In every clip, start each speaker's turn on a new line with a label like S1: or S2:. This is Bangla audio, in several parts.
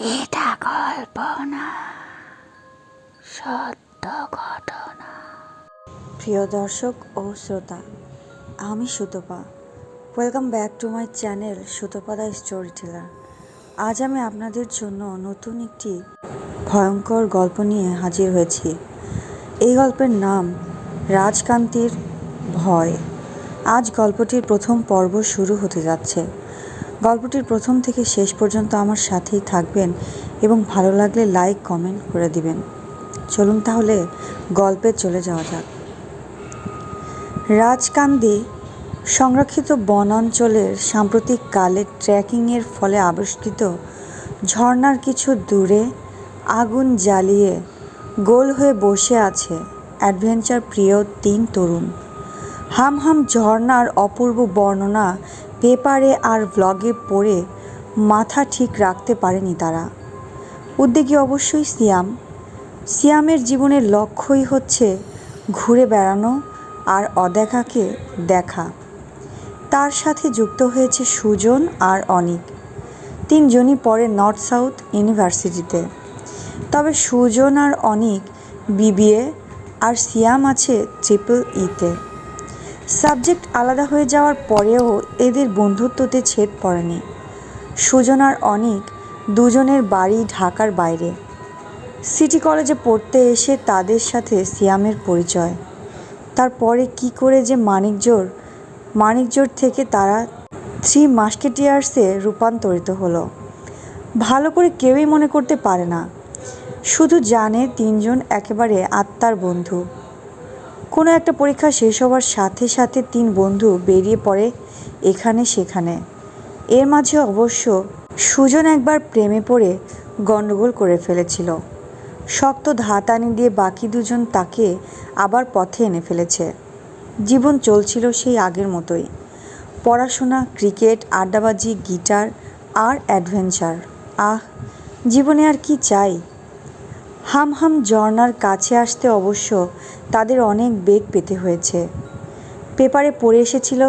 S1: এটা কল্পনা, সত্য ঘটনা।
S2: প্রিয় দর্শক ও শ্রোতা, আমি Sutapa. Welcome back to my channel Sutapa the story teller আজ আমি আপনাদের জন্য নতুন একটি ভয়ঙ্কর গল্প নিয়ে হাজির হয়েছি। এই গল্পের নাম, রাজকান্তির ভয়। আজ গল্পটির প্রথম পর্ব শুরু হতে যাচ্ছে। গল্পটির প্রথম থেকে শেষ পর্যন্ত আমার সাথেই থাকবেন এবং ভালো লাগলে লাইক কমেন্ট করে দিবেন। চলুন তাহলে গল্পে চলে যাওয়া যাক। রাজকান্দি সংরক্ষিত বনাঞ্চলের সাম্প্রতিক কালে ট্রেকিংয়ের ফলে আবিষ্কৃত ঝর্নার কিছু দূরে আগুন জ্বালিয়ে গোল হয়ে বসে আছে অ্যাডভেঞ্চার প্রিয় তিন তরুণ। হাম হাম ঝর্ণার অপূর্ব বর্ণনা পেপারে আর ব্লগে পড়ে মাথা ঠিক রাখতে পারেনি তারা। উদ্যোগী অবশ্যই সিয়াম। সিয়ামের জীবনের লক্ষ্যই হচ্ছে ঘুরে বেড়ানো আর অদেখাকে দেখা। তার সাথে যুক্ত হয়েছে সুজন আর অনিক। তিনজনই পড়ে নর্থ সাউথ ইউনিভার্সিটিতে। তবে সুজন আর অনিক বিবিএ আর সিয়াম আছে ট্রিপল ইতে। সাবজেক্ট আলাদা হয়ে যাওয়ার পরেও এদের বন্ধুত্বতে ছেদ পড়েনি। সুজন আর অনিক দুজনের বাড়ি ঢাকার বাইরে। সিটি কলেজে পড়তে এসে তাদের সাথে সিয়ামের পরিচয়। তারপরে কি করে যে মানিকজোর মানিকজোর থেকে তারা থ্রি মাস্কেটিয়ার্সে রূপান্তরিত হলো। ভালো করে কেউই মনে করতে পারে না। শুধু জানে তিনজন একেবারে আত্মার বন্ধু। কোনো একটা পরীক্ষা শেষ হওয়ার সাথে সাথে তিন বন্ধু বেরিয়ে পড়ে এখানে সেখানে। এর মাঝে অবশ্য সুজন একবার প্রেমে পড়ে গণ্ডগোল করে ফেলেছিল। শক্ত ধাতানি দিয়ে বাকি দুজন তাকে আবার পথে এনে ফেলেছে। জীবন চলছিল সেই আগের মতোই। পড়াশোনা, ক্রিকেট, আড্ডাবাজি, গিটার আর অ্যাডভেঞ্চার। আহ, জীবনে আর কি চাই? হাম হাম ঝর্নার কাছে আসতে অবশ্য তাদের অনেক বেগ পেতে হয়েছে। পেপারে পড়ে এসেছিল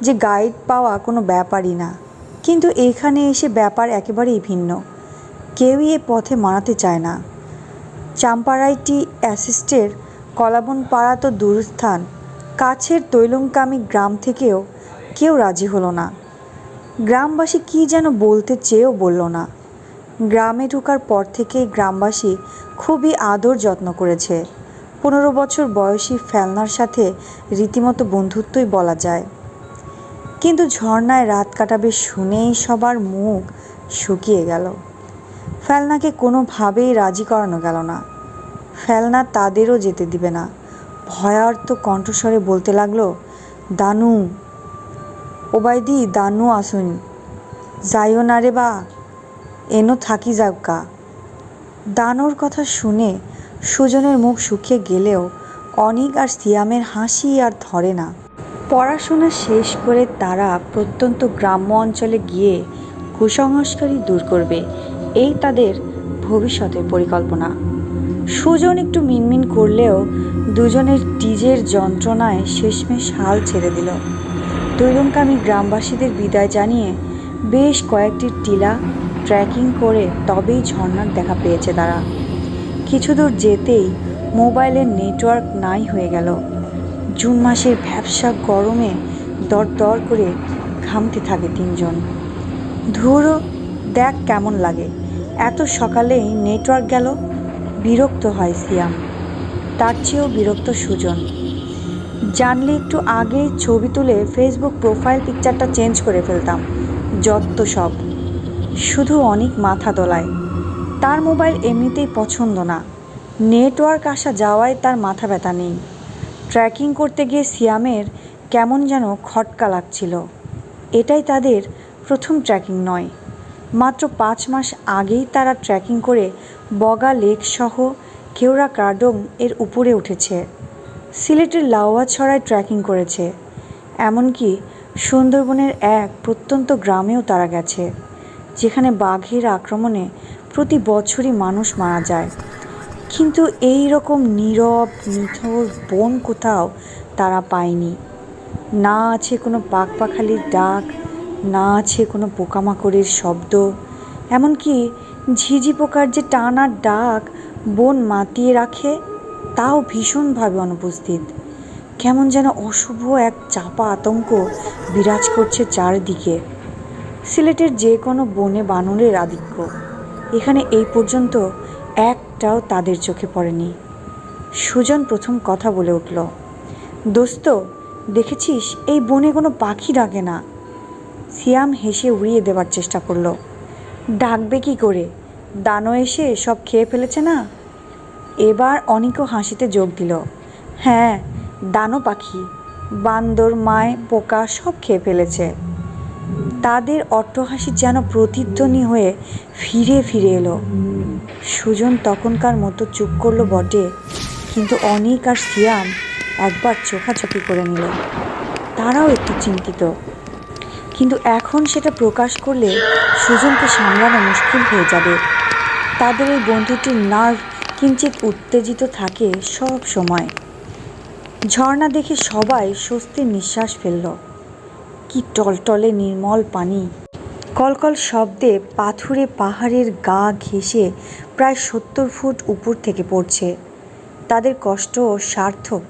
S2: যে গাইড পাওয়া কোনো ব্যাপারই না। কিন্তু এখানে এসে ব্যাপার একেবারেই ভিন্ন। কেউই এ পথে মানাতে চায় না। চাম্পারাইটি অ্যাসিস্টের কলাবন পাড়া তো দূরস্থান। কাছের তৈলঙ্কামি গ্রাম থেকেও কেউ রাজি হলো না। গ্রামবাসী কী যেন বলতে চেয়েও বলল না। গ্রামে ঢোকার পর থেকেই গ্রামবাসী খুবই আদর যত্ন করেছে। পনেরো বছর বয়সী ফেলনার সাথে রীতিমতো বন্ধুত্বই বলা যায়। কিন্তু ঝর্ণায় রাত কাটাবে শুনেই সবার মুখ শুকিয়ে গেল। ফেলনাকে কোনোভাবেই রাজি করানো গেল না। ফেলনা তাদেরও যেতে দিবে না। ভয়ার্ত কণ্ঠস্বরে বলতে লাগল, দানু ওবাইদি দানু আসুন। যাইও না রে বা। এনো থাকি যাকা দানোর কথা শুনে সুজনের মুখ শুকিয়ে গেলেও অনিক আর সিয়ামের হাসি আর ধরে না। পড়াশোনা শেষ করে তারা প্রত্যন্ত গ্রাম্য অঞ্চলে গিয়ে কুসংস্কারই দূর করবে, এই তাদের ভবিষ্যতের পরিকল্পনা। সুজন একটু মিনমিন করলেও দুজনের ডিজের যন্ত্রণায় শেষমেশ হাল ছেড়ে দিল। তৈলঙ্কামী গ্রামবাসীদের বিদায় জানিয়ে বেশ কয়েকটি টিলা ট্রেকিং করে তবেই ঝর্ণার দেখা পেয়েছে তারা। কিছু দূর যেতেই মোবাইলের নেটওয়ার্ক নাই হয়ে গেল। জুন মাসের ভ্যাবসা গরমে দর দর করে ঘামতে থাকে তিনজন। ধুরো, দেখ কেমন লাগে। এত সকালেই নেটওয়ার্ক গেল, বিরক্ত হয় সিয়াম। তার চেয়েও বিরক্ত সুজন। জানলে একটু আগেই ছবি তুলে ফেসবুক প্রোফাইল পিকচারটা চেঞ্জ করে ফেলতাম, যত সব। শুধু অনেক মাথা দোলায়। তার মোবাইল এমনিতেই পছন্দ না। নেটওয়ার্ক আসা যাওয়ায় তার মাথা ব্যথা নেই। ট্র্যাকিং করতে গিয়ে সিয়ামের কেমন যেন খটকা লাগছিল। এটাই তাদের প্রথম ট্র্যাকিং নয়। মাত্র পাঁচ মাস আগেই তারা ট্র্যাকিং করে বগা লেক সহ কেওড়া কার্ডং এর উপরে উঠেছে। সিলেটের লাউয়া ছড়ায় ট্র্যাকিং করেছে। এমনকি সুন্দরবনের এক প্রত্যন্ত গ্রামেও তারা গেছে। যেখানে বাঘের আক্রমণে প্রতি বছরই মানুষ মারা যায়। কিন্তু এই রকম নীরব, নিথর বন কোথাও তারা পায়নি। না আছে কোনো পাখপাখালির ডাক, না আছে কোনো পোকামাকড়ের শব্দ। এমনকি ঝিঝি পোকার যে টানার ডাক বন মাতিয়ে রাখে, তাও ভীষণভাবে অনুপস্থিত। কেমন যেন অশুভ এক চাপা আতঙ্ক বিরাজ করছে চারদিকে। সিলেটের যে কোনো বনে বানরের আধিক্য। এখানে এই পর্যন্ত একটাও তাদের চোখে পড়েনি। সুজন প্রথম কথা বলে উঠল, দোস্ত, দেখেছিস, এই বনে কোনো পাখি ডাকে না? সিয়াম হেসে উড়িয়ে দেওয়ার চেষ্টা করল, ডাকবে কি করে? দানো এসে সব খেয়ে ফেলেছে না? এবার অনিকও হাসিতে যোগ দিল হ্যাঁ দানো পাখি, বান্দর, মায়, পোকা সব খেয়ে ফেলেছে। তাদের অট্টহাসি যেন প্রতিধ্বনি হয়ে ফিরে ফিরে এলো। সুজন তখনকার মতো চুপ করল বটে, কিন্তু অনিক আর সিয়াম একবার চোখাচোখি করে নিল। তারাও একটু চিন্তিত, কিন্তু এখন সেটা প্রকাশ করলে সুজনকে সামলানো মুশকিল হয়ে যাবে। তাদের এই বন্ধুটির নার্ভ কিঞ্চিত উত্তেজিত থাকে সব সময়। ঝর্ণা দেখে সবাই স্বস্তির নিঃশ্বাস ফেলল। কি টলটলে নির্মল পানি। কলকল শব্দে পাথুরে পাহাড়ের গা ঘেঁষে প্রায় সত্তর ফুট উপর থেকে পড়ছে। তাদের কষ্ট সার্থক।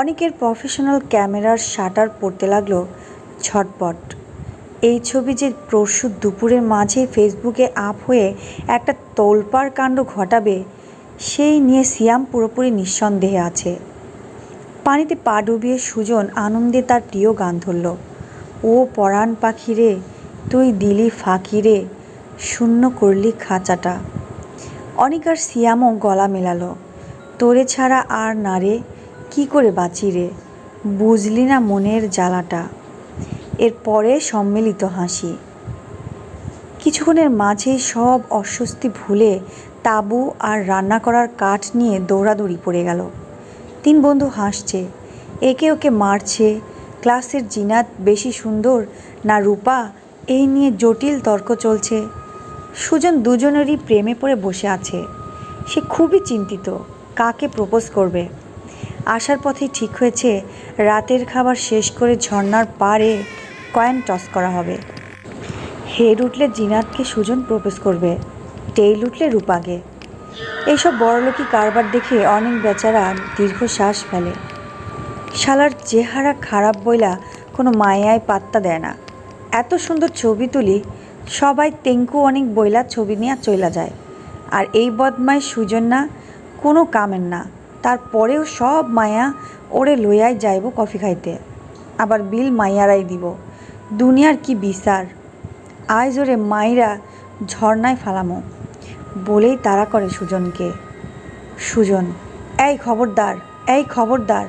S2: অনেকের প্রফেশনাল ক্যামেরার শাটার পড়তে লাগল ঝটপট এই ছবি যে পরশু দুপুরের মাঝে ফেসবুকে আপ হয়ে একটা তোলপাড় কাণ্ড ঘটাবে, সেই নিয়ে সিয়াম পুরোপুরি নিঃসন্দেহে আছে। পানিতে পা ডুবিয়ে সুজন আনন্দে তার প্রিয় গান ধরল। ও পরাণ পাখি রে তুই দিলি ফাঁকি রে শূন্য করলি খাঁচাটা। অনিকার সিয়ামও গলা মেলালো, তোরে ছাড়া আর না রে, কী করে বাঁচি রে? বুঝলি না মনের জ্বালাটা। এরপরে সম্মিলিত হাসি। কিছুক্ষণের মাঝেই সব অস্বস্তি ভুলে তাবু আর রান্না করার কাঠ নিয়ে দৌড়াদৌড়ি পড়ে গেল। তিন বন্ধু হাসছে, একে ওকে মারছে ক্লাসের জিনাত বেশি সুন্দর না রূপা, এই নিয়ে জটিল তর্ক চলছে। সুজন দুজনেরই প্রেমে পড়ে বসে আছে। সে খুবই চিন্তিত, কাকে প্রপোজ করবে? আসার পথে ঠিক হয়েছে, রাতের খাবার শেষ করে ঝর্ণার পাড়ে কয়েন টস করা হবে। হেড উঠলে জিনাতকে সুজন প্রপোজ করবে টেইল উঠলে রূপাকে। এইসব বড়লোকি কারবার দেখে অনেক বেচারা দীর্ঘশ্বাস ফেলে। শালার চেহারা খারাপ বইলা কোনো মায়ায় পাত্তা দেয় না। এত সুন্দর ছবি তুলি, সবাই তেঙ্কু অনেক বইলা ছবি নিয়ে চইলা যায়। আর এই বদমায় সুজন না, কোনো কামের না। তারপরেও সব মায়া ওরে লইয়াই যাইব কফি খাইতে। আবার বিল মাইয়ারাই দিব। দুনিয়ার কি বিচার? আয় জোরে মাইরা ঝর্নায় ফালামো। বলেই তারা করে সুজনকে। সুজন, এই খবরদার এই খবরদার।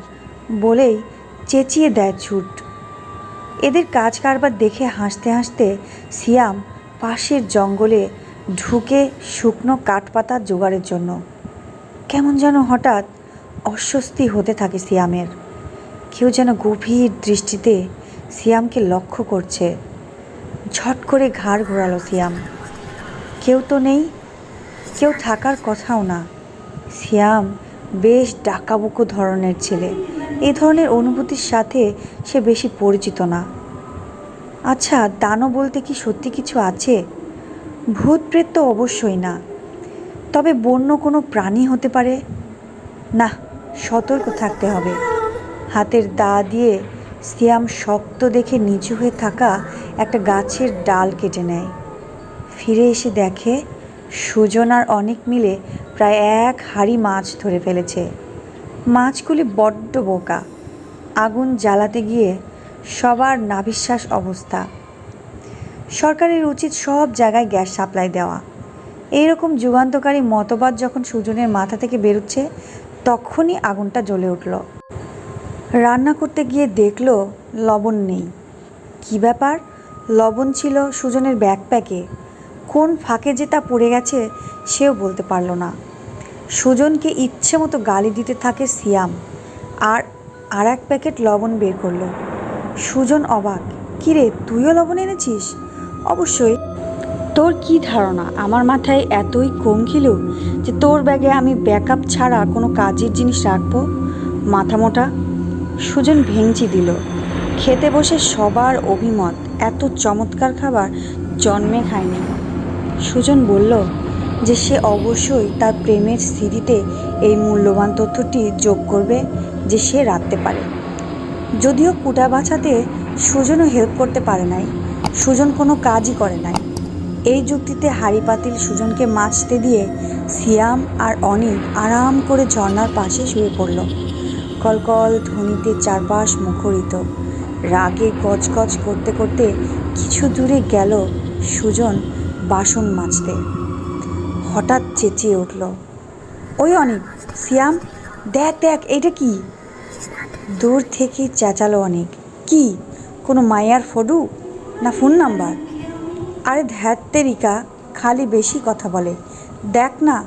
S2: বলেই চেঁচিয়ে দেয় ছুট। এদের কাজ কারবার দেখে হাসতে হাসতে সিয়াম পাশের জঙ্গলে ঢুকে শুকনো কাঠপাতা জোগাড়ের জন্য। কেমন যেন হঠাৎ অস্বস্তি হতে থাকে সিয়ামের। কেউ যেন গভীর দৃষ্টিতে সিয়ামকে লক্ষ্য করছে। ঝট করে ঘাড় ঘোরালো সিয়াম। কেউ তো নেই, কেউ থাকার কথাও না। সিয়াম বেশ ডাকাবুকো ধরনের ছেলে। এই ধরনের অনুভূতির সাথে সে বেশি পরিচিত না। আচ্ছা দানও বলতে কি সত্যি কিছু আছে? ভূত প্রেত তো অবশ্যই না। তবে বন্য কোনো প্রাণী হতে পারে? না, সতর্ক থাকতে হবে। হাতের দা দিয়ে সিয়াম শক্ত দেখে নিচু হয়ে থাকা একটা গাছের ডাল কেটে নেয়। ফিরে এসে দেখে সুজন আর অনেক মিলে প্রায় এক হাঁড়ি মাছ ধরে ফেলেছে। মাছগুলি বড্ড বোকা। আগুন জ্বালাতে গিয়ে সবার নাভিশ্বাস অবস্থা। সরকারের উচিত সব জায়গায় গ্যাস সাপ্লাই দেওয়া। এইরকম যুগান্তকারী মতবাদ যখন সুজনের মাথা থেকে বেরোচ্ছে, তখনই আগুনটা জ্বলে উঠল। রান্না করতে গিয়ে দেখল লবণ নেই। কি ব্যাপার? লবণ ছিল সুজনের ব্যাকপ্যাকে কোন ফাঁকে যে তা পড়ে গেছে, সেও বলতে পারল না। সুজনকে ইচ্ছে মতো গালি দিতে থাকে সিয়াম। আর আর এক প্যাকেট লবণ বের করল। সুজন অবাক, কিরে, তুইও লবণ এনেছিস? অবশ্যই। তোর কি ধারণা? আমার মাথায় এতই কম খিলু যে তোর ব্যাগে আমি ব্যাকআপ ছাড়া কোনো কাজের জিনিস রাখব? মাথা মোটা? সুজন ভেঙচি দিল। খেতে বসে সবার অভিমত, এত চমৎকার খাবার জন্মে খায়নি সুজন বলল যে সে অবশ্যই তার প্রেমের স্মৃতিতে এই মূল্যবান তথ্যটি যোগ করবে যে সে রাখতে পারে। যদিও কুটা বাঁচাতে সুজনও হেল্প করতে পারে নাই, সুজন কোনো কাজই করে নাই। এই যুক্তিতে হাড়ি পাতিল সুজনকে মাছতে দিয়ে সিয়াম আর অনিক আরাম করে ঝর্ণার পাশে শুয়ে পড়ল। কলকল ধ্বনিতে চারপাশ মুখরিত। রাগে গজগজ করতে করতে কিছু দূরে গেল সুজন বাসন মাজতে। হঠাৎ চেঁচিয়ে উঠল। ওই অনেক, সিয়াম, দেখ দেখ এটা কি? দূর থেকে চেঁচালো অনেক। কি? কোনো মায়ার ফডু? না ফোন নাম্বার? আরে ধ্যাত্তেরিকা খালি বেশি কথা বলে। দেখ না,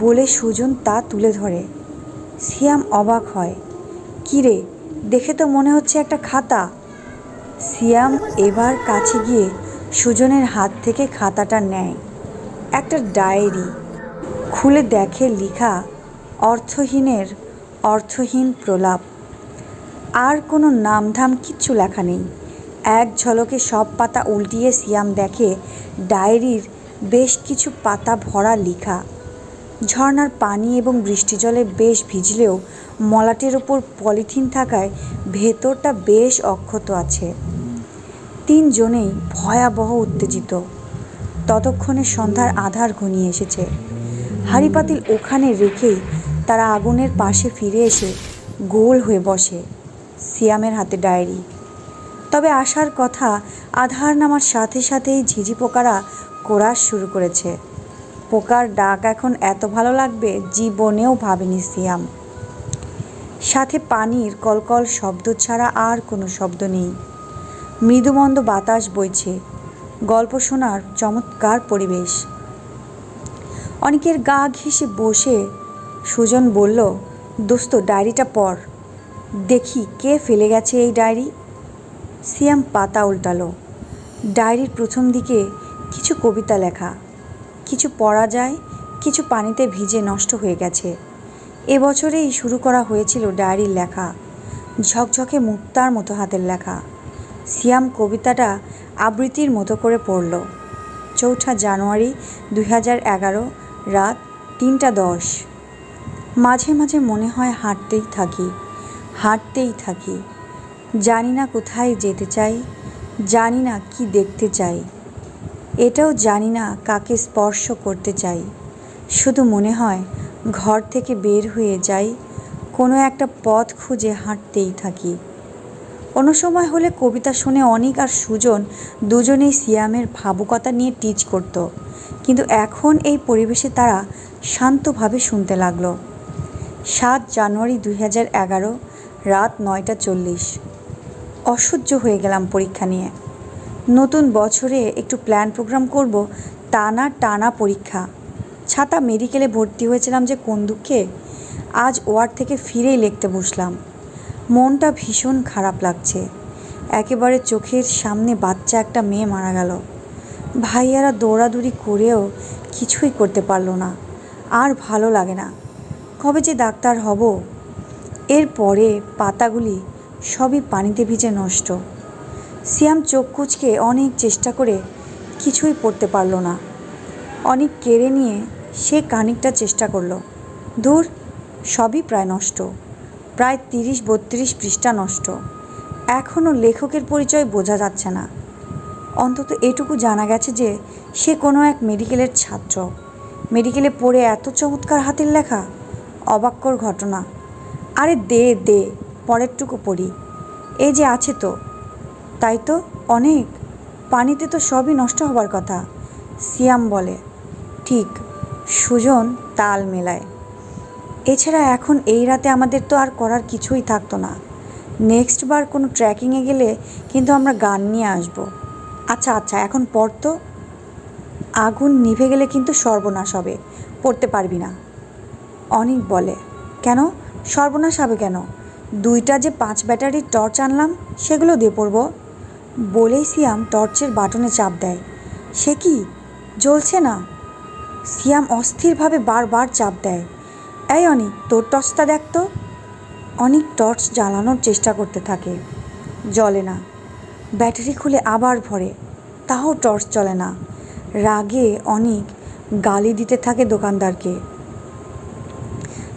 S2: বলে সুজন তা তুলে ধরে। সিয়াম অবাক হয়। কী রে, দেখে তো মনে হচ্ছে একটা খাতা। সিয়াম এবার কাছে গিয়ে সুজনের হাত থেকে খাতাটা নেয়। একটা ডায়েরি খুলে দেখে লেখা অর্থহীনের অর্থহীন প্রলাপ। আর কোনো নামধাম কিচ্ছু লেখা নেই। এক ঝলকে সব পাতা উল্টিয়ে সিয়াম দেখে ডায়েরির বেশ কিছু পাতা ভরা লেখা। ঝর্ণার পানি এবং বৃষ্টি জলে বেশ ভিজলেও মলাটের ওপর পলিথিন থাকায় ভেতরটা বেশ অক্ষত আছে। তিনজনেই ভয়াবহ উত্তেজিত। ততক্ষণে সন্ধ্যার আধার ঘনিয়ে এসেছে। হাঁড়ি পাতিল ওখানে রেখেই তারা আগুনের পাশে ফিরে এসে গোল হয়ে বসে, সিয়ামের হাতে ডায়েরি। তবে আসার কথা আধার নামার সাথে সাথেই ঝিঝি পোকারা কোরাস শুরু করেছে। পোকার ডাক এখন এত ভালো লাগবে, জীবনেও ভাবেনি সিয়াম। সাথে পানির কলকল শব্দ ছাড়া আর কোনো শব্দ নেই। মৃদুমন্দ বাতাস বইছে গল্প শোনার চমৎকার পরিবেশ। অনেকের গা ঘেঁষে বসে সুজন বলল, দোস্ত, ডায়েরিটা পড়। দেখি কে ফেলে গেছে এই ডায়েরি? সিয়াম পাতা উল্টালো। ডায়েরির প্রথম দিকে কিছু কবিতা লেখা। কিছু পড়া যায়, কিছু পানিতে ভিজে নষ্ট হয়ে গেছে। এবছরেই শুরু করা হয়েছিল ডায়েরির লেখা। ঝকঝকে মুক্তার মতো হাতের লেখা। সিয়াম কবিতাটা আবৃত্তির মতো করে পড়ল। চৌঠা জানুয়ারি দুই এগারো রাত তিনটা দশ। মাঝে মাঝে মনে হয় হাঁটতেই থাকি হাঁটতেই থাকি। জানি না কোথায় যেতে চাই, জানি না কি দেখতে চাই। এটাও জানি না কাকে স্পর্শ করতে চাই। শুধু মনে হয় ঘর থেকে বের হয়ে যাই, কোনো একটা পথ খুঁজে হাঁটতেই থাকি। কোনো সময় হলে কবিতা শুনে অনিক আর সুজন দুজনেই সিয়ামের ভাবুকতা নিয়ে টিচ করত। কিন্তু এখন এই পরিবেশে তারা শান্তভাবে শুনতে লাগল। সাত জানুয়ারি দুই এগারো, রাত নয়টা চল্লিশ। অসহ্য হয়ে গেলাম পরীক্ষা নিয়ে। নতুন বছরে একটু প্ল্যান প্রোগ্রাম করব, টানা টানা পরীক্ষা। ছাতা মেডিকেলে ভর্তি হয়েছিলাম যে কোন দুঃখে, আজ ওয়ার্ড থেকে ফিরেই লিখতে বসলাম। মনটা ভীষণ খারাপ লাগছে। একেবারে চোখের সামনে বাচ্চা একটা মেয়ে মারা গেল। ভাইয়ারা দৌড়াদৌড়ি করেও কিছুই করতে পারল না। আর ভালো লাগে না। কবে যে ডাক্তার হব? এরপরে পাতাগুলি সবই পানিতে ভিজে নষ্ট। সিয়াম চোখ কুচকে অনেক চেষ্টা করে কিছুই পড়তে পারল না। অনেক কেড়ে নিয়ে সে কানিকটা চেষ্টা করল। দূর, সবই প্রায় নষ্ট। প্রায় তিরিশ বত্রিশ পৃষ্ঠা নষ্ট। এখনও লেখকের পরিচয় বোঝা যাচ্ছে না। অন্তত এটুকু জানা গেছে যে, সে কোনো এক মেডিকেলের ছাত্র। মেডিকেলে পড়ে এত চমৎকার হাতের লেখা? অবাক্যর ঘটনা। আরে দে দে, পরেরটুকু পড়ি। এই যে আছে তো। তাই তো অনেক। পানিতে তো সবই নষ্ট হবার কথা, সিয়াম বলে। ঠিক, সুজন তাল মেলায়। এছাড়া এখন এই রাতে আমাদের তো আর করার কিছুই থাকতো না। নেক্সট বার কোনো ট্রেকিংয়ে গেলে কিন্তু আমরা গান নিয়ে আসব। আচ্ছা আচ্ছা এখন পড় তো। আগুন নিভে গেলে কিন্তু সর্বনাশ হবে। পড়তে পারবি না। অনেক বলে, কেন? সর্বনাশ হবে কেন? দুইটা যে পাঁচ ব্যাটারির টর্চ আনলাম, সেগুলো দিয়ে পড়ব? বলেই সিয়াম টর্চের বাটনে চাপ দেয়। সে কি? জ্বলছে না? সিয়াম অস্থিরভাবে বারবার চাপ দেয়। এই অনিক তোর টর্চটা দেখ তো। অনেক টর্চ জ্বালানোর চেষ্টা করতে থাকে। জ্বলে না। ব্যাটারি খুলে আবার ভরে। তাও টর্চ চলে না। রাগে অনেক গালি দিতে থাকে দোকানদারকে।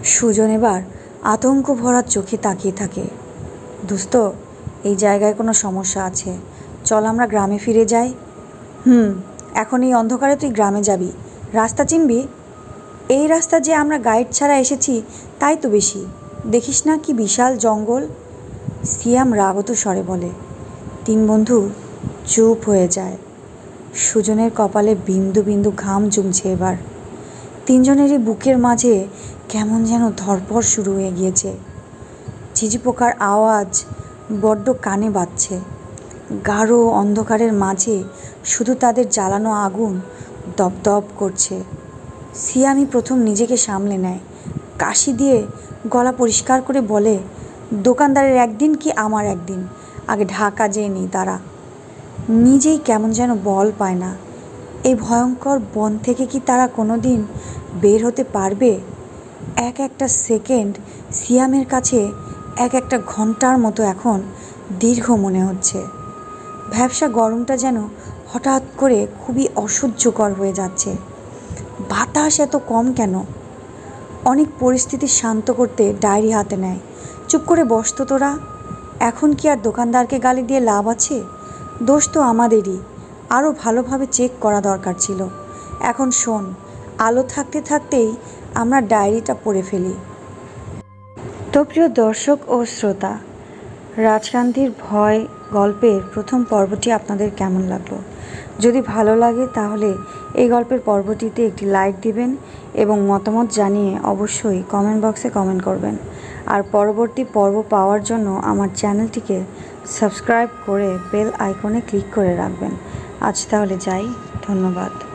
S2: সুজন এবার আতঙ্ক ভরা চোখে তাকিয়ে থাকে। দোস্ত, এই জায়গায় কোনো সমস্যা আছে। চল আমরা গ্রামে ফিরে যাই। হুম, এখন এই অন্ধকারে তুই গ্রামে যাবি। রাস্তা চিনবি? এই রাস্তা যে আমরা গাইড ছাড়া এসেছি, তাই তো বেশি। দেখিস না কি বিশাল জঙ্গল? সিয়াম রাগত স্বরে বলে, তিন বন্ধু চুপ হয়ে যায়। সুজনের কপালে বিন্দু বিন্দু ঘাম জমছে এবার। তিনজনেরই বুকের মাঝে কেমন যেন ধরপড় শুরু হয়ে গিয়েছে। ঝিঝি পোকার আওয়াজ বড্ড কানে বাজছে। গাঢ় অন্ধকারের মাঝে শুধু তাদের জ্বালানো আগুন দপদপ করছে। সিয়ামি প্রথম নিজেকে সামলে নেয়। কাশি দিয়ে গলা পরিষ্কার করে বলে, দোকানদারের একদিন কি আমার একদিন? আগে ঢাকা যেয়ে নিই তারা। নিজেই কেমন যেন বল পায় না। এই ভয়ঙ্কর বন থেকে কি তারা কোনো দিন বের হতে পারবে? এক একটা সেকেন্ড সিয়ামের কাছে এক একটা ঘণ্টার মতো এখন দীর্ঘ মনে হচ্ছে। ভ্যাবসা গরমটা যেন হঠাৎ করে খুবই অসহ্যকর হয়ে যাচ্ছে। বাতাস এত কম কেন? অনেক পরিস্থিতি শান্ত করতে ডায়েরি হাতে নেয়। চুপ করে বসতো তোরা। এখন কি আর দোকানদারকে গালি দিয়ে লাভ আছে? দোষ তো আমাদেরই। আরও ভালোভাবে চেক করা দরকার ছিল। এখন শোন, আলো থাকতে থাকতেই আমরা ডায়েরিটা পড়ে ফেলি। তো প্রিয় দর্শক ও শ্রোতা রাজকান্তির ভয় গল্পের প্রথম পর্বটি আপনাদের কেমন লাগল? যদি ভালো লাগে তাহলে এই গল্পের পর্বটিতে একটি লাইক দিবেন এবং মতামত জানিয়ে অবশ্যই কমেন্ট বক্সে কমেন্ট করবেন। আর পরবর্তী পর্ব পাওয়ার জন্য আমার চ্যানেলটিকে সাবস্ক্রাইব করে বেল আইকনে ক্লিক করে রাখবেন। আজ তাহলে যাই, ধন্যবাদ।